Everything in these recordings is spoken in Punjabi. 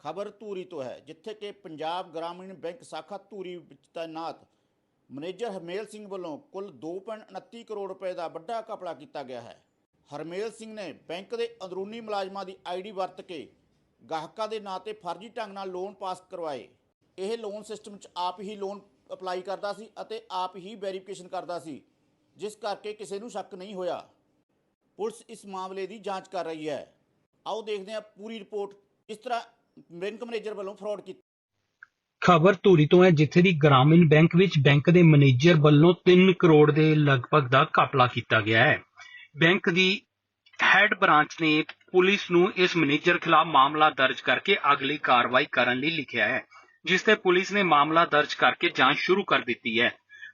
ਖਬਰ ਧੂਰੀ ਤੋਂ ਹੈ, ਜਿੱਥੇ ਕਿ ਪੰਜਾਬ ਗ੍ਰਾਮੀਣ ਬੈਂਕ ਸ਼ਾਖਾ ਧੂਰੀ ਵਿੱਚ ਤਾਇਨਾਤ ਮੈਨੇਜਰ ਹਰਮੇਲ ਸਿੰਘ ਵੱਲੋਂ ਕੁੱਲ 2.29 ਕਰੋੜ ਰੁਪਏ ਦਾ ਵੱਡਾ ਘਪਲਾ ਕੀਤਾ ਗਿਆ ਹੈ। ਹਰਮੇਲ ਸਿੰਘ ਨੇ ਬੈਂਕ ਦੇ ਅੰਦਰੂਨੀ ਮੁਲਾਜ਼ਮਾਂ ਦੀ ਆਈਡੀ ਵਰਤ ਕੇ ਗਾਹਕਾਂ ਦੇ ਨਾਂ ਤੇ ਫਰਜ਼ੀ ਢੰਗ ਨਾਲ ਲੋਨ ਪਾਸ ਕਰਵਾਏ। ਇਹ ਲੋਨ ਸਿਸਟਮ 'ਚ ਆਪ ਹੀ ਲੋਨ ਅਪਲਾਈ ਕਰਦਾ ਸੀ ਅਤੇ ਆਪ ਹੀ ਵੈਰੀਫਿਕੇਸ਼ਨ ਕਰਦਾ ਸੀ, ਜਿਸ ਕਰਕੇ ਕਿਸੇ ਨੂੰ ਸ਼ੱਕ ਨਹੀਂ ਹੋਇਆ। ਪੁਲਿਸ ਇਸ ਮਾਮਲੇ ਦੀ ਜਾਂਚ ਕਰ ਰਹੀ ਹੈ। ਆਓ ਦੇਖਦੇ ਹਾਂ ਪੂਰੀ ਰਿਪੋਰਟ। ਕਿਸ ਤਰ੍ਹਾਂ ਬੈਂਕ ਮੈਨੇਜਰ ਵੱਲੋਂ ਫਰਾਡ ਕੀਤਾ ਖਬਰ ਧੂਰੀ ਤੋਂ ਹੈ, ਜਿੱਥੇ ਦੀ ਗ੍ਰਾਮੀਣ ਬੈਂਕ ਵਿੱਚ ਬੈਂਕ ਦੇ ਮੈਨੇਜਰ ਵੱਲੋਂ 3 ਕਰੋੜ ਦੇ ਲਗਭਗ ਦਾ ਘਪਲਾ ਕੀਤਾ ਗਿਆ ਹੈ। ਬੈਂਕ ਦੀ ਹੈੱਡ ਬ੍ਰਾਂਚ ਨੇ ਪੁਲਿਸ ਨੂੰ ਇਸ ਮੈਨੇਜਰ ਖਿਲਾਫ ਮਾਮਲਾ ਦਰਜ ਕਰਕੇ ਅਗਲੀ ਕਾਰਵਾਈ ਕਰਨ ਲਈ ਲਿਖਿਆ ਹੈ, ਜਿਸ ਤੇ ਪੁਲਿਸ ਨੇ ਮਾਮਲਾ ਦਰਜ ਕਰਕੇ ਜਾਂਚ ਸ਼ੁਰੂ ਕਰ ਦਿੱਤੀ ਹੈ।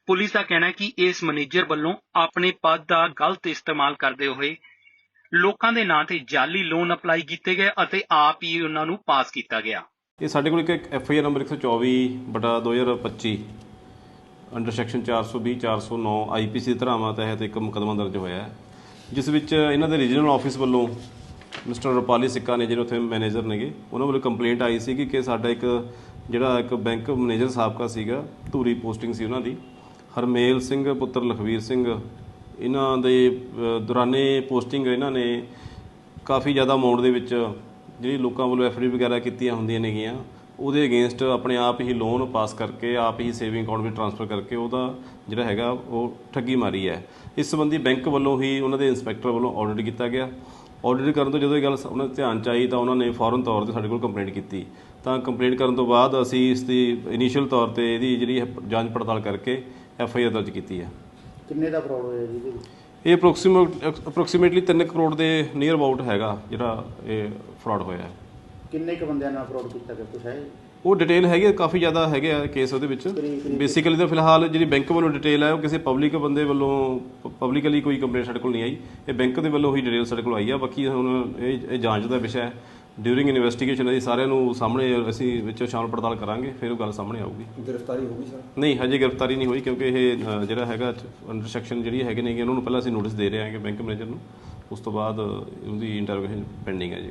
ਪੁਲਿਸ ਦਾ ਕਹਿਣਾ ਹੈ ਕਿ ਇਸ ਮੈਨੇਜਰ ਵੱਲੋਂ ਆਪਣੇ ਪਦ ਦਾ ਗਲਤ ਇਸਤੇਮਾਲ ਕਰਦੇ ਹੋਏ ਲੋਕਾਂ ਦੇ ਨਾਂ ਤੇ ਜਾਲੀ ਲੋਨ ਅਪਲਾਈ ਕੀਤੇ ਗਏ ਅਤੇ ਆਪ ਹੀ ਉਹਨਾਂ ਨੂੰ ਪਾਸ ਕੀਤਾ ਗਿਆ। ਇਹ ਸਾਡੇ ਕੋਲ ਇੱਕ ਐਫ ਆਈ ਆਰ ਨੰਬਰ 124 ਬਟਾ 2025 ਅੰਡਰ ਸੈਕਸ਼ਨ 420 409 ਆਈਪੀਸੀ ਦੀ ਧਾਰਾਵਾਂ ਤਹਿਤ ਇੱਕ ਮੁਕੱਦਮਾ ਦਰਜ ਹੋਇਆ ਹੈ, ਜਿਸ ਵਿੱਚ ਇਹਨਾਂ ਦੇ ਰੀਜਨਲ ਆਫਿਸ ਵੱਲੋਂ ਮਿਸਟਰ ਰੁਪਾਲੀ ਸਿੱਕਾ ਨੇ ਜਿਹੜੇ ਉੱਥੇ ਮੈਨੇਜਰ ਨੇਗੇ, ਉਹਨਾਂ ਵੱਲੋਂ ਕੰਪਲੇਂਟ ਆਈ ਸੀ ਕਿ ਸਾਡਾ ਇੱਕ ਜਿਹੜਾ ਇੱਕ ਬੈਂਕ ਮੈਨੇਜਰ ਸਾਬਕਾ ਸੀਗਾ, ਧੂਰੀ ਪੋਸਟਿੰਗ ਸੀ ਉਹਨਾਂ ਦੀ, ਹਰਮੇਲ ਸਿੰਘ, ਪੁੱਤਰ ਲਖਵੀਰ ਸਿੰਘ ਇਹਨਾਂ ਦੇ ਦੌਰਾਨੇ ਪੋਸਟਿੰਗ ਇਹਨਾਂ ਨੇ ਕਾਫੀ ਜ਼ਿਆਦਾ ਅਮਾਉਂਟ ਦੇ ਵਿੱਚ ਜਿਹੜੀ ਲੋਕਾਂ ਵੱਲੋਂ ਐਫਡੀ ਵਗੈਰਾ ਕੀਤੀਆਂ ਹੁੰਦੀਆਂ ਨੇਗੀਆਂ, ਉਹਦੇ ਅਗੇਂਸਟ ਆਪਣੇ ਆਪ ਹੀ ਲੋਨ ਪਾਸ ਕਰਕੇ, ਆਪ ਹੀ ਸੇਵਿੰਗ ਅਕਾਊਂਟ ਵਿੱਚ ਟ੍ਰਾਂਸਫਰ ਕਰਕੇ ਉਹਦਾ ਜਿਹੜਾ ਹੈਗਾ, ਉਹ ਠੱਗੀ ਮਾਰੀ ਹੈ। ਇਸ ਸੰਬੰਧੀ ਬੈਂਕ ਵੱਲੋਂ ਹੀ ਉਹਨਾਂ ਦੇ ਇੰਸਪੈਕਟਰ ਵੱਲੋਂ ਆਡਿਟ ਕੀਤਾ ਗਿਆ। ਆਡਿਟ ਕਰਨ ਤੋਂ ਜਦੋਂ ਇਹ ਗੱਲ ਉਹਨਾਂ ਦੇ ਧਿਆਨ ਚ ਆਈ ਤਾਂ ਉਹਨਾਂ ਨੇ ਫੌਰਨ ਤੌਰ ਤੇ ਸਾਡੇ ਕੋਲ ਕੰਪਲੇਂਟ ਕੀਤੀ। ਤਾਂ ਕੰਪਲੇਂਟ ਕਰਨ ਤੋਂ ਬਾਅਦ ਅਸੀਂ ਇਸ ਦੀ ਇਨੀਸ਼ੀਅਲ ਤੌਰ ਤੇ ਇਹਦੀ ਜਿਹੜੀ ਹੈ ਜਾਂਚ ਪੜਤਾਲ ਕਰਕੇ ਐਫ ਆਈ ਆਰ ਦਰਜ ਕੀਤੀ ਹੈ। ਕਿੰਨੇ ਦਾ ਫਰਾਡ ਹੋਇਆ ਜੀ ਇਹਦੇ ਵਿੱਚ? ਇਹ ਅਪਰੋਕਸੀਮੇਟਲੀ 3 ਕਰੋੜ ਦੇ ਨੀਅਰ ਅਬਾਊਟ ਹੈਗਾ ਜਿਹੜਾ ਇਹ ਫਰਾਡ ਹੋਇਆ ਹੈ। ਕਿੰਨੇ ਕ ਬੰਦਿਆਂ ਨਾਲ ਫਰਾਡ ਕੀਤਾ ਗਿਆ? ਕੁਛ ਹੈ ਉਹ ਡਿਟੇਲ ਹੈਗੀ ਕਾਫੀ ਜ਼ਿਆਦਾ ਹੈਗੇ ਆ ਕੇਸ ਉਹਦੇ ਵਿੱਚ। ਬੇਸਿਕਲੀ ਤਾਂ ਫਿਲਹਾਲ ਜਿਹੜੀ ਬੈਂਕ ਵੱਲੋਂ ਡਿਟੇਲ ਹੈ ਉਹ ਕਿਸੇ ਪਬਲਿਕ ਬੰਦੇ ਵੱਲੋਂ ਪਬਲਿਕਲੀ ਕੋਈ ਕੰਪਲੇਂਟ ਸਾਡੇ ਕੋਲ ਨਹੀਂ ਆਈ। ਇਹ ਬੈਂਕ ਦੇ ਵੱਲੋਂ ਹੀ ਡਿਟੇਲ ਸਾਡੇ ਕੋਲ ਆਈ ਆ ਬਾਕੀ ਹੁਣ ਇਹ ਇਹ ਜਾਂਚ ਦਾ ਵਿਸ਼ਾ ਹੈ। ਡਿਊਰਿੰਗ ਇਨਵੈਸਟੀਗੇਸ਼ਨ ਅਸੀਂ ਸਾਰਿਆਂ ਨੂੰ ਸਾਹਮਣੇ ਅਸੀਂ ਵਿੱਚੋਂ ਸ਼ਾਮਲ ਪੜਤਾਲ ਕਰਾਂਗੇ ਫਿਰ ਉਹ ਗੱਲ ਸਾਹਮਣੇ ਆਊਗੀ। ਗ੍ਰਿਫਤਾਰੀ ਹੋ ਗਈ ਸਰ? ਨਹੀਂ ਹਜੇ ਗ੍ਰਿਫਤਾਰੀ ਨਹੀਂ ਹੋਈ ਕਿਉਂਕਿ ਇਹ ਅ, ਜਿਹੜਾ ਹੈਗਾ ਅੰਡਰ ਸੈਕਸ਼ਨ ਜਿਹੜੀ ਹੈਗੇ ਨੇ ਉਹਨਾਂ ਨੂੰ ਪਹਿਲਾਂ ਅਸੀਂ ਨੋਟਿਸ ਦੇ ਰਹੇ ਹਾਂ ਕਿ ਬੈਂਕ ਮੈਨੇਜਰ ਨੂੰ। ਉਸ ਤੋਂ ਬਾਅਦ ਉਹਦੀ ਇੰਟਰੋਗੇਸ਼ਨ ਪੈਂਡਿੰਗ ਹੈ ਜੀ।